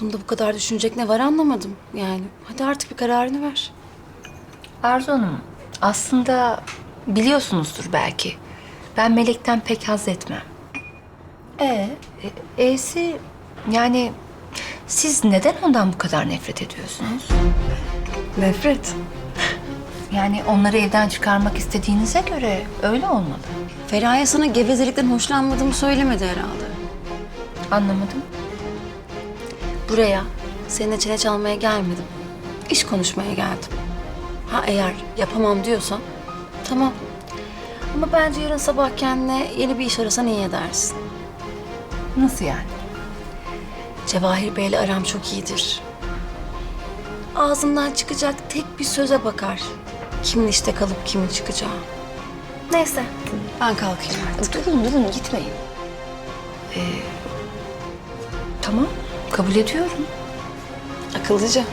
Bunda bu kadar düşünecek ne var anlamadım. Yani hadi artık bir kararını ver. Arzu Hanım, aslında biliyorsunuzdur belki. Ben Melek'ten pek haz etmem. Ee? E, E'si yani siz neden ondan bu kadar nefret ediyorsunuz? Nefret. Yani onları evden çıkarmak istediğinize göre öyle olmalı. Feraye sana gevezelikten hoşlanmadığımı söylemedi herhalde. Anlamadım. Buraya seninle çene çalmaya gelmedim. İş konuşmaya geldim. Ha eğer yapamam diyorsan tamam. Ama bence yarın sabah kendine yeni bir iş arasan iyi edersin. Nasıl yani? Cevahir Bey'le aram çok iyidir. Ağzından çıkacak tek bir söze bakar. Kimin işte kalıp kimin çıkacağı. Neyse ben kalkayım artık. Durun durun gitmeyin. Ee, tamam kabul ediyorum. Akıllıca.